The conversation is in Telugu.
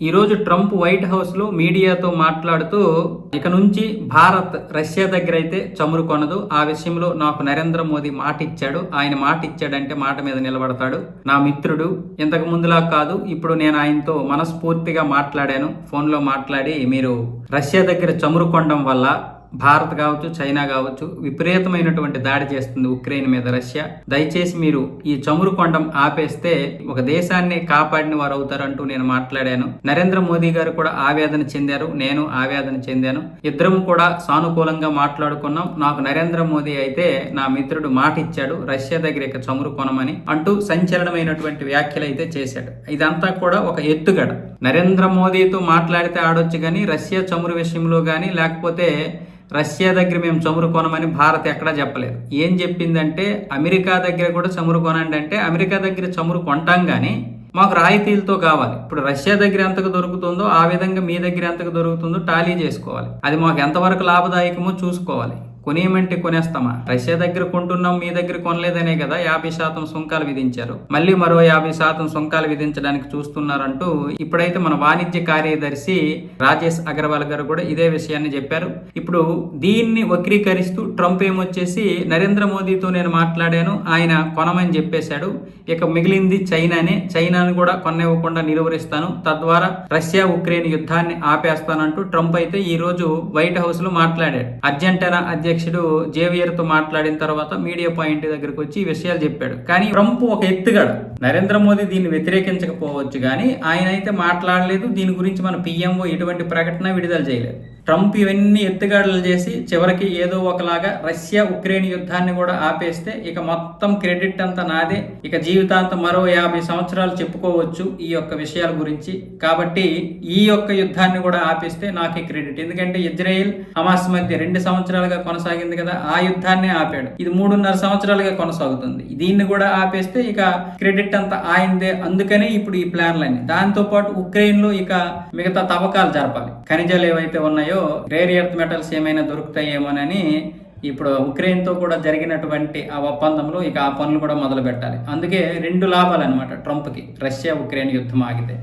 ఈరోజు ట్రంప్ వైట్ హౌస్లో మీడియాతో మాట్లాడుతూ ఇక నుంచి భారత్ రష్యా దగ్గర అయితే చమురు కొనదు. ఆ విషయంలో నాకు నరేంద్ర మోదీ మాట ఇచ్చాడు ఆయన మాట ఇచ్చాడంటే మాట మీద నిలబడతాడు. నా మిత్రుడు ఇంతకు ముందులా కాదు ఇప్పుడు నేను ఆయనతో మనస్ఫూర్తిగా మాట్లాడాను. ఫోన్లో మాట్లాడి మీరు రష్యా దగ్గర చమురు కొనడం వల్ల భారత్ కావచ్చు చైనా కావచ్చు విపరీతమైనటువంటి దాడి చేస్తుంది ఉక్రెయిన్ మీద రష్యా. దయచేసి మీరు ఈ చమురు కొండం ఆపేస్తే ఒక దేశాన్ని కాపాడిన వారు అవుతారంటూ నేను మాట్లాడాను. నరేంద్ర మోదీ గారు కూడా ఆవేదన చెందారు నేను ఆవేదన చెందాను. ఇద్దరం కూడా సానుకూలంగా మాట్లాడుకున్నాం. నాకు నరేంద్ర మోదీ అయితే నా మిత్రుడు మాట ఇచ్చాడు రష్యా దగ్గర ఇక చమురు కొనమని అంటూ సంచలనమైనటువంటి వ్యాఖ్యలు అయితే చేశాడు. ఇదంతా కూడా ఒక ఎత్తుగడ. నరేంద్ర మోదీతో మాట్లాడితే ఆడొచ్చు కానీ రష్యా చమురు విషయంలో కానీ లేకపోతే రష్యా దగ్గర మేము చమురు కొనమని భారత్ ఎక్కడా చెప్పలేదు. ఏం చెప్పిందంటే అమెరికా దగ్గర కూడా చమురు కొనండి అంటే అమెరికా దగ్గర చమురు కొంటాం కానీ మాకు రాయితీలతో కావాలి. ఇప్పుడు రష్యా దగ్గర ఎంతకు దొరుకుతుందో ఆ విధంగా మీ దగ్గర ఎంతకు దొరుకుతుందో టాలీ చేసుకోవాలి. అది మాకు ఎంతవరకు లాభదాయకమో చూసుకోవాలి. కొనేయమంటే కొనేస్తామా? రష్యా దగ్గర కొంటున్నాం మీ దగ్గర కొనలేదనే కదా యాభై శాతం సుంకాలు విధించారు. మళ్ళీ మరో యాభై శాతం సుంకాలు విధించడానికి చూస్తున్నారంటూ ఇప్పుడైతే మన వాణిజ్య కార్యదర్శి రాజేష్ అగర్వాల్ గారు కూడా ఇదే విషయాన్ని చెప్పారు. ఇప్పుడు దీన్ని వక్రీకరిస్తూ ట్రంప్ ఏమొచ్చేసి నరేంద్ర మోదీతో నేను మాట్లాడాను ఆయన కొనమని చెప్పేశాడు. ఇక మిగిలింది చైనానే. చైనాను కూడా కొనివ్వకుండా నిలువరిస్తాను. తద్వారా రష్యా ఉక్రెయిన్ యుద్ధాన్ని ఆపేస్తానంటూ ట్రంప్ అయితే ఈ రోజు వైట్ హౌస్లో మాట్లాడాడు. అర్జెంటీనా అధ్యక్షుడు జేవియర్తో మాట్లాడిన తర్వాత మీడియా పాయింట్ దగ్గరకు వచ్చి ఈ విషయాలు చెప్పాడు. కానీ ట్రంప్ ఒక ఎత్తుగాడు. నరేంద్ర మోదీ దీన్ని వ్యతిరేకించకపోవచ్చు కానీ ఆయన అయితే మాట్లాడలేదు. దీని గురించి మన పిఎంఓ ఎటువంటి ప్రకటన విడుదల చేయలేదు. ట్రంప్ ఇవన్నీ ఎత్తుగాడులు చేసి చివరికి ఏదో ఒకలాగా రష్యా ఉక్రెయిన్ యుద్ధాన్ని కూడా ఆపేస్తే ఇక మొత్తం క్రెడిట్ అంతా నాదే. ఇక జీవితాంతం మరో యాభై సంవత్సరాలు చెప్పుకోవచ్చు ఈ యొక్క విషయాల గురించి. కాబట్టి ఈ యొక్క యుద్ధాన్ని కూడా ఆపేస్తే నాకే క్రెడిట్. ఎందుకంటే ఇజ్రాయెల్ హమాస్ మధ్య రెండు సంవత్సరాలుగా కొనసాగింది కదా ఆ యుద్ధాన్ని ఆపాడు. ఇది మూడున్నర సంవత్సరాలుగా కొనసాగుతుంది. దీన్ని కూడా ఆపేస్తే ఇక క్రెడిట్ అంతా ఆయిందే. అందుకనే ఇప్పుడు ఈ ప్లాన్లన్నీ. దాంతోపాటు ఉక్రెయిన్లో ఇక మిగతా తవ్వకాలు జరపాలి. ఖనిజాలు ఏవైతే ఉన్నాయో రేర్ ఎర్త్ మెటల్స్ ఏమైనా దొరుకుతాయేమోనని ఇప్పుడు ఉక్రెయిన్తో కూడా జరిగినటువంటి ఆ ఒప్పందంలో ఇక ఆ పనులు కూడా మొదలు పెట్టాలి అందుకే రెండు లాభాలు అనమాట ట్రంప్కి రష్యా ఉక్రెయిన్ యుద్ధం ఆగితే.